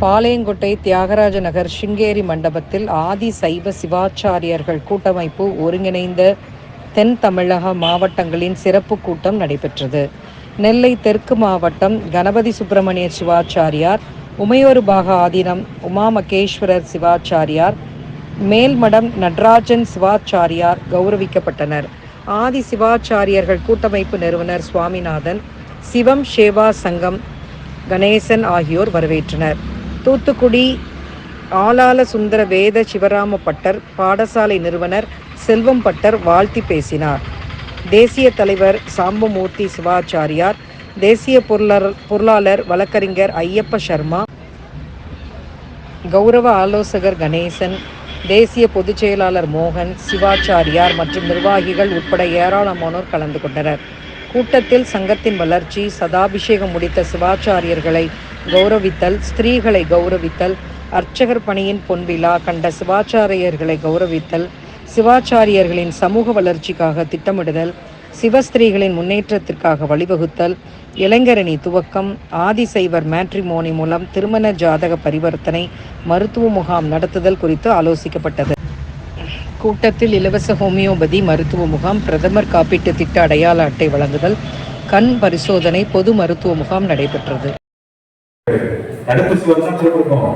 பாளையங்கோட்டை தியாகராஜ நகர் சிங்கேரி மண்டபத்தில் ஆதி சைவ சிவாச்சாரியர்கள் கூட்டமைப்பு ஒருங்கிணைந்த தென் தமிழக மாவட்டங்களின் சிறப்பு கூட்டம் நடைபெற்றது. நெல்லை தெற்கு மாவட்டம் கணபதி சுப்பிரமணிய சிவாச்சாரியார் உமையோரு பாக ஆதீனம் உமா மகேஸ்வரர் சிவாச்சாரியார் மேல்மடம் நடராஜன் சிவாச்சாரியார் கௌரவிக்கப்பட்டனர். ஆதி சிவாச்சாரியர்கள் கூட்டமைப்பு நிறுவனர் சுவாமிநாதன் சிவம் சேவா சங்கம் கணேசன் ஆகியோர் வரவேற்றனர். தூத்துக்குடி ஆலால சுந்தர வேத சிவராம பட்டர் பாடசாலை நிறுவனர் செல்வம் பட்டர் வாழ்த்தி பேசினார். தேசிய தலைவர் சாம்பமூர்த்தி சிவாச்சாரியார் தேசிய பொருளாளர் பொருளாளர் வழக்கறிஞர் ஐயப்ப சர்மா கௌரவ ஆலோசகர் கணேசன் தேசிய பொதுச் செயலாளர் மோகன் சிவாச்சாரியார் மற்றும் நிர்வாகிகள் உட்பட ஏராளமானோர் கலந்து கொண்டனர். கூட்டத்தில் சங்கத்தின் வளர்ச்சி சதாபிஷேகம் முடித்த சிவாச்சாரியர்களை கௌரவித்தல் ஸ்திரீகளை கௌரவித்தல் அர்ச்சகர் பணியின் பொன்விழா கண்ட சிவாச்சாரியர்களை கௌரவித்தல் சிவாச்சாரியர்களின் சமூக வளர்ச்சிக்காக திட்டமிடுதல் சிவஸ்திரீகளின் முன்னேற்றத்திற்காக வழிவகுத்தல் இளைஞரணி துவக்கம் ஆதிசைவர் மேட்ரிமோனி மூலம் திருமண ஜாதக பரிவர்த்தனை மருத்துவ முகாம் நடத்துதல் குறித்து ஆலோசிக்கப்பட்டது. கூட்டத்தில் இலவச ஹோமியோபதி மருத்துவ முகாம் பிரதமர் காப்பீட்டு திட்ட அடையாள அட்டை வழங்குதல் கண் பரிசோதனை பொது மருத்துவ முகாம் நடைபெற்றது. தடுப்பூசி தான் போட்டிருக்கோம்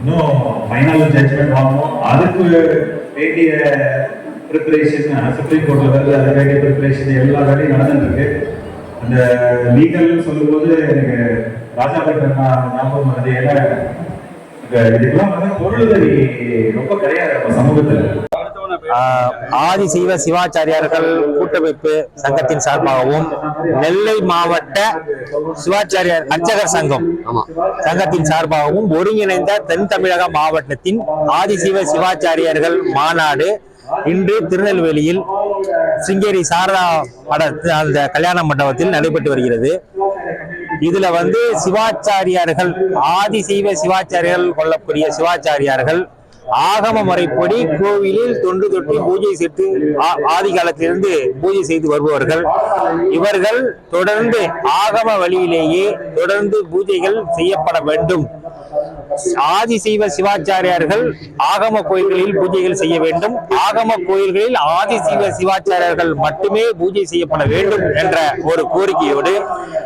இன்னும் ஃபைனல் ஜட்ஜ்மெண்ட் வாங்கணும். அதுக்கு வேண்டிய ப்ரிப்பரேஷன் சுப்ரீம் கோர்ட்டில் வருது அது வேண்டிய ப்ரிப்பரேஷன் எல்லா வேலையும் நடந்துட்டு அந்த லீகல்னு சொல்லும்போது எனக்கு ராஜா பட்டன் ஞாபகம் வருது ஏன்னா இந்த இதுக்கெல்லாம் வந்து பொருளுதவி ரொம்ப கிடையாது நம்ம சமூகத்தில். ஆதி சைவ சிவாச்சாரியார்கள் கூட்டமைப்பு சங்கத்தின் சார்பாகவும் நெல்லை மாவட்ட சிவாச்சாரியார் அர்ச்சகர் சங்கம் சங்கத்தின் சார்பாகவும் ஒருங்கிணைந்த தென் தமிழக மாவட்டத்தின் ஆதி சைவ சிவாச்சாரியார்கள் மாநாடு இன்று திருநெல்வேலியில் சிங்கேரி சாரதா மட அந்த கல்யாண மண்டபத்தில் நடைபெற்று வருகிறது. இதுல வந்து சிவாச்சாரியார்கள் ஆதி சைவ சிவாச்சாரியார்கள் கொள்ளக்கூடிய சிவாச்சாரியார்கள் ஆகம முறைப்படி கோவிலில் தொன்று தொட்டி பூஜை செய்து ஆ- ஆதி காலத்திலிருந்து பூஜை செய்து வருபவர்கள். இவர்கள் தொடர்ந்து ஆகம வழியிலேயே தொடர்ந்து பூஜைகள் செய்யப்பட வேண்டும். ஆதி சைவ சிவாச்சாரியார்கள் ஆகம கோயில்களில் பூஜைகள் செய்ய வேண்டும். ஆகம கோயில்களில் ஆதி சைவ சிவாச்சாரியார்கள் மட்டுமே பூஜை செய்யப்பட வேண்டும் என்ற ஒரு கோரிக்கையோடு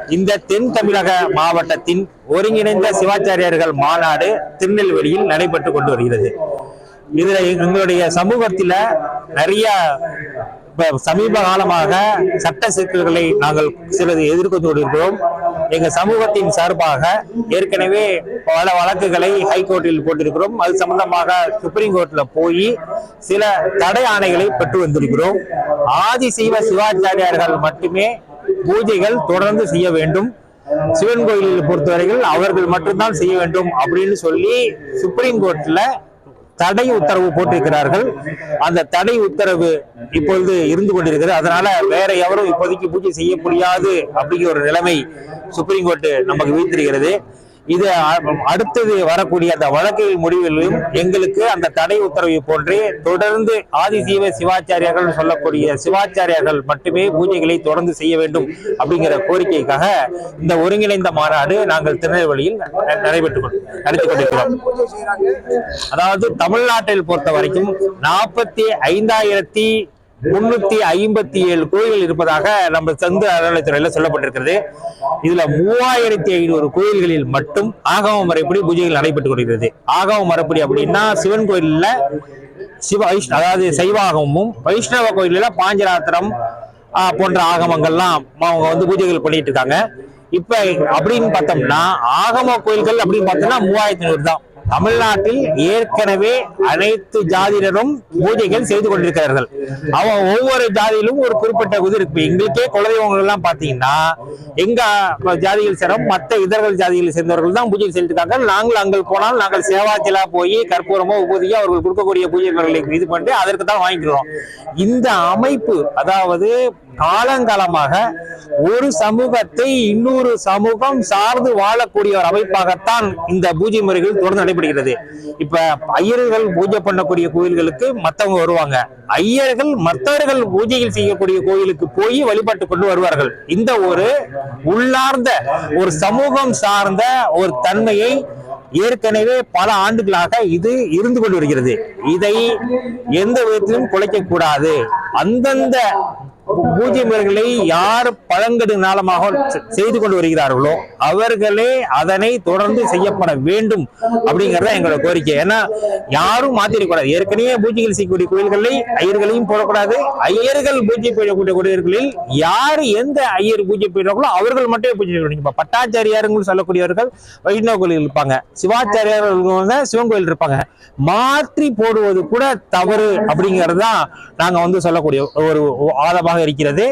இந்த தென் தமிழக மாவட்டத்தின் ஒருங்கிணைந்த சிவாச்சாரியார்கள் மாநாடு திருநெல்வேலியில் நடைபெற்று கொண்டு வருகிறது. இதுல எங்களுடைய சமூகத்தில நிறைய சமீப காலமாக சட்ட சிக்கல்களை நாங்கள் சிலது எதிர்கொண்டு கொண்டிருக்கிறோம். எங்க சமூகத்தின் சார்பாக ஏற்கனவே பல வழக்குகளை ஹைகோர்ட்டில் போட்டிருக்கிறோம். அது சம்பந்தமாக சுப்ரீம் கோர்ட்ல போய் சில தடை ஆணைகளை பெற்று வந்திருக்கிறோம். ஆதிசைவ சிவாச்சாரியார்கள் மட்டுமே பூஜைகள் தொடர்ந்து செய்ய வேண்டும். சிவன் கோயிலில் பொறுத்தவரையில் அவர்கள் மட்டும்தான் செய்ய வேண்டும் அப்படின்னு சொல்லி சுப்ரீம் கோர்ட்ல தடை உத்தரவு போட்டிருக்கிறார்கள். அந்த தடை உத்தரவு இப்பொழுது இருந்து கொண்டிருக்கிறது. அதனால வேற எவரும் இப்போதைக்கு பூஜை செய்ய முடியாது அப்படிங்கிற ஒரு நிலைமை சுப்ரீம் கோர்ட் நமக்கு வைத்திருக்கிறது இது அடுத்தது வரக்கூடிய அந்த வழக்கில் முடிவிலும் எங்களுக்கு அந்த தடை உத்தரவை போன்றே தொடர்ந்து ஆதிசீவ சிவாச்சாரியர்கள் சொல்லக்கூடிய சிவாச்சாரியார்கள் மட்டுமே பூஜைகளை தொடர்ந்து செய்ய வேண்டும் அப்படிங்கிற கோரிக்கைக்காக இந்த ஒருங்கிணைந்த மாநாடு நாங்கள் திருநெல்வேலியில் நடைபெற்று நடைபெற்றுக் நடத்தி கொண்டிருக்கிறோம். அதாவது தமிழ்நாட்டில் பொறுத்த வரைக்கும் நாற்பத்தி ஐந்தாயிரத்தி முன்னூத்தி ஐம்பத்தி ஏழு கோயில்கள் இருப்பதாக நம்ம சந்து அறநிலைத்துறையில சொல்லப்பட்டிருக்கிறது. இதுல மூவாயிரத்தி ஐநூறு கோயில்களில் மட்டும் ஆகம முறைப்படி பூஜைகள் நடைபெற்று கொண்டிருக்கிறது. ஆகம முறைப்படி அப்படின்னா சிவன் கோயில்ல சிவ அதாவது சைவாகமும் வைஷ்ணவ கோயில்ல பாஞ்சராத்திரம் போன்ற ஆகமங்கள்லாம் அவங்க வந்து பூஜைகள் பண்ணிட்டு இருக்காங்க. இப்ப அப்படின்னு பார்த்தோம்னா ஆகம கோயில்கள் அப்படின்னு பார்த்தோம்னா மூவாயிரத்தி ஐநூறு தான். தமிழ்நாட்டில் ஏற்கனவே அனைத்து ஜாதியினரும் பூஜைகள் செய்து கொண்டிருக்கிறார்கள். அவன் ஒவ்வொரு ஜாதியிலும் ஒரு குறிப்பிட்ட இது இருக்கு. எங்களுக்கே குலதெய்வங்கள் எல்லாம் பாத்தீங்கன்னா எங்க ஜாதியில் சேரும் மற்ற இதர்கள் ஜாதியில் சேர்ந்தவர்கள் தான் பூஜை செய்துட்டு இருக்காங்க. நாங்கள் அங்கே போனால் நாங்கள் சேவாச்சலா போய் கற்பூரமோ உபதியோ அவர்கள் கொடுக்கக்கூடிய பூஜைகளை இது பண்ணிட்டு அதற்கு தான் வாங்கிக்கிறோம். இந்த அமைப்பு அதாவது காலங்காலமாக ஒரு சமூகத்தை இன்னொரு சமூகம் சார்ந்து வாழக்கூடிய ஒரு அமைப்பாகத்தான் இந்த பூஜை முறைகள் தொடர்ந்து நடைபெறுகிறது. இப்ப ஐயர்கள் பூஜை பண்ணக்கூடிய கோயில்களுக்கு மத்தவங்க வருவாங்க. ஐயர்கள் மற்றவர்கள் பூஜையில் செய்யக்கூடிய கோயிலுக்கு போய் வழிபாட்டு கொண்டு வருவார்கள். இந்த ஒரு உள்ளார்ந்த ஒரு சமூகம் சார்ந்த ஒரு தன்மையை ஏற்கனவே பல ஆண்டுகளாக இது இருந்து கொண்டு வருகிறது. இதை எந்த விதத்திலும் குலைக்க கூடாது அந்தந்த பூஜை முறைகளை யார் பழங்கடு நாளமாக செய்து கொண்டு வருகிறார்களோ அவர்களே அதனை தொடர்ந்து செய்யப்பட வேண்டும் அப்படிங்கறத எங்களோட கோரிக்கை. ஏன்னா யாரும் மாத்திரக்கூடாது. ஏற்கனவே பூஜைகள் செய்யக்கூடிய கோயில்களை ஐயர்களையும் போடக்கூடாது. ஐயர்கள் பூஜை செய்யக்கூடிய கோயில்களில் யார் எந்த ஐயர் பூஜை போயிடுறாங்களோ அவர்கள் மட்டும் பூஜை செய்யணும். இப்ப பட்டாச்சாரியாருங்கள் சொல்லக்கூடியவர்கள் வைஷ்ணவ கோயில் இருப்பாங்க. சிவாச்சாரியார்கள் சிவன் கோயில் இருப்பாங்க. மாற்றி போடுவது கூட தவறு அப்படிங்கிறது தான் நாங்க வந்து சொல்லக்கூடிய ஒரு இருக்கிறது.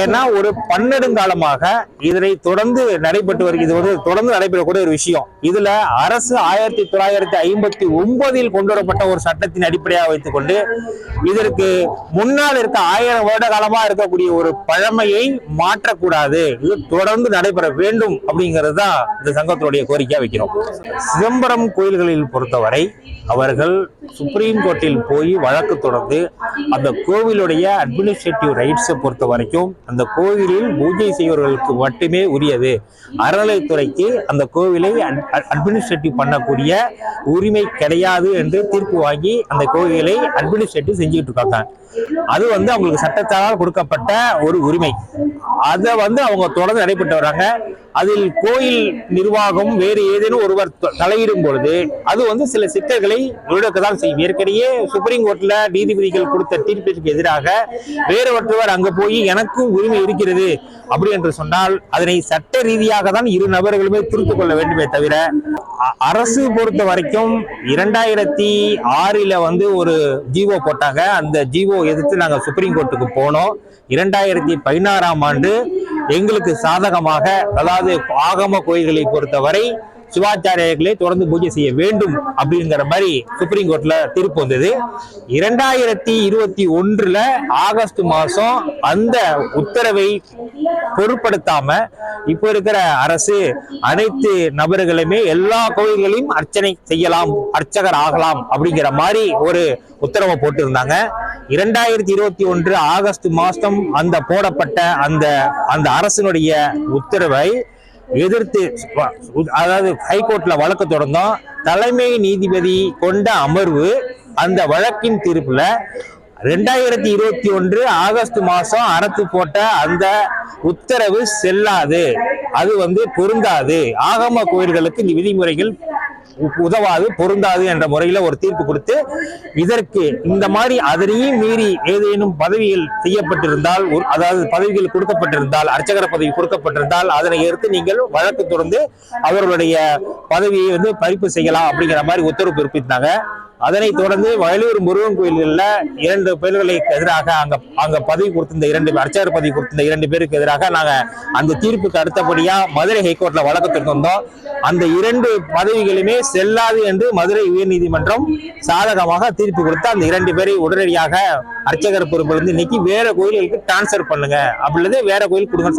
ஏன்னா ஒரு பன்னெடுங்காலமாக இதனை தொடர்ந்து நடைபெற்று வருகிறது. இது வந்து தொடர்ந்து நடைபெறக்கூடிய ஒரு விஷயம். இதுல அரசு ஆயிரத்தி தொள்ளாயிரத்தி ஐம்பத்தி ஒன்பதில் கொண்டு வரப்பட்ட ஒரு சட்டத்தின் அடிப்படையாக வைத்துக்கொண்டு இதற்கு முன்னால் இருக்க ஆயிரம் வருட காலமா இருக்கக்கூடிய ஒரு பழமையை மாற்றக்கூடாது. இது தொடர்ந்து நடைபெற வேண்டும் அப்படிங்கிறது தான் இந்த சங்கத்தினுடைய கோரிக்கையா வைக்கிறோம். சிதம்பரம் கோயில்களில் பொறுத்தவரை அவர்கள் சுப்ரீம் கோர்ட்டில் போய் வழக்கு தொடர்ந்து அந்த கோவிலுடைய அட்மினிஸ்ட்ரேட்டிவ் ரைட்ஸ் பொறுத்த வரைக்கும் அந்த கோவிலில் பூஜை செய்வர்களுக்கு மட்டுமே உரியது. அறநிலைத்துறைக்கு அந்த கோவிலை அட்மினிஸ்ட்ரேட்டிவ் பண்ணக்கூடிய உரிமை கிடையாது என்று தீர்ப்பு வாங்கி அந்த கோவிலை அட்மினிஸ்ட்ரேட்டிவ் செஞ்சுட்டு இருக்காங்க அது வந்து அவங்களுக்கு சட்டத்தால் கொடுக்கப்பட்ட ஒரு உரிமை. அதை வந்து அவங்க தொடர்ந்து நடைபெற்று வராங்க. அதில் கோயில் நிர்வாகம் வேறு ஏதேனும் ஒருவர் த- தலையிடும் பொழுது அது வந்து சில சிக்கல்களை தான் செய்யும். ஏற்கனவே சுப்ரீம் கோர்ட்ல நீதிபதிகள் கொடுத்த தீர்ப்பிற்கு எதிராக வேறு ஒருவர் அங்க போய் எனக்கும் உரிமை இருக்கிறது அப்படி என்று சொன்னால் அதனை சட்ட ரீதியாக தான் இரு நபர்களுமே திருத்துக் கொள்ள வேண்டுமே தவிர அ- அரசு பொறுத்த வரைக்கும் இரண்டாயிரத்தி ஆறில் வந்து ஒரு ஜீவோ போட்டாங்க. அந்த ஜீவோ எதிர்த்து நாங்கள் சுப்ரீம் கோர்ட்டுக்கு போனோம். இரண்டாயிரத்தி பதினாறாம் ஆண்டு எங்களுக்கு சாதகமாக அதாவது ஆகம கோயில்களை பொறுத்தவரை சிவாச்சாரியர்களை தொடர்ந்து பூஜை செய்ய வேண்டும் அப்படிங்கிற மாதிரி சுப்ரீம் கோர்ட்ல தீர்ப்பு வந்தது. இரண்டாயிரத்தி இருபத்தி ஒன்றுல ஆகஸ்ட் மாசம் அந்த உத்தரவை பொருட்படுத்தாம இப்போ இருக்கிற அரசு அனைத்து நபர்களுமே எல்லா கோயில்களையும் அர்ச்சனை செய்யலாம் அர்ச்சகர் ஆகலாம் அப்படிங்கிற மாதிரி ஒரு உத்தரவை போட்டிருந்தாங்க. இரண்டாயிரத்தி இருபத்தி ஒன்று ஆகஸ்ட் மாசம் அந்த போடப்பட்ட அந்த அந்த அரசினுடைய உத்தரவை எதிர்த்து அதாவது ஹைகோர்ட்ல வழக்கு தொடர்ந்தோம். தலைமை நீதிபதி கொண்ட அமர்வு அந்த வழக்கின் தீர்ப்புல ரெண்டாயிரத்தி இருபத்தி ஒன்று ஆகஸ்ட் மாசம் அரசு போட்ட அந்த உத்தரவு செல்லாது. அது வந்து பொருந்தாது. ஆகம கோயில்களுக்கு இந்த விதிமுறைகள் உதவாது பொருந்தாது என்ற முறையில ஒரு தீர்ப்பு கொடுத்து இதற்கு இந்த மாதிரி அதனையும் மீறி ஏதேனும் பதவிகள் செய்யப்பட்டிருந்தால் ஒரு- அதாவது பதவிகள் கொடுக்கப்பட்டிருந்தால் அர்ச்சகர பதவி கொடுக்கப்பட்டிருந்தால் அதனை எடுத்து நீங்கள் வழக்கு தொடர்ந்து அவர்களுடைய பதவியை வந்து பறிப்பு செய்யலாம் அப்படிங்கிற மாதிரி உத்தரவு பிறப்பித்தாங்க. அதனைத் தொடர்ந்து வயலூர் முருகன் கோயில்களில் இரண்டு பேர்களுக்கு எதிராக அங்க அங்க பதவி கொடுத்திருந்த இரண்டு அர்ச்சகர் பதவி கொடுத்திருந்த இரண்டு பேருக்கு எதிராக நாங்க அந்த தீர்ப்புக்கு அடுத்தபடியா மதுரை ஹைகோர்ட்ல வழக்கு தொடர்ந்தோம் அந்த இரண்டு பதவிகளுமே செல்லாது என்று மதுரை உயர்நீதிமன்றம் சாதகமாக தீர்ப்பு கொடுத்து அந்த இரண்டு பேரை உடனடியாக அர்ச்சகர் பொறுப்பிலிருந்து நீக்கி வேற கோயில்களுக்கு டிரான்ஸ்ஃபர் பண்ணுங்க. அப்படி வேற கோயில் கொடுங்க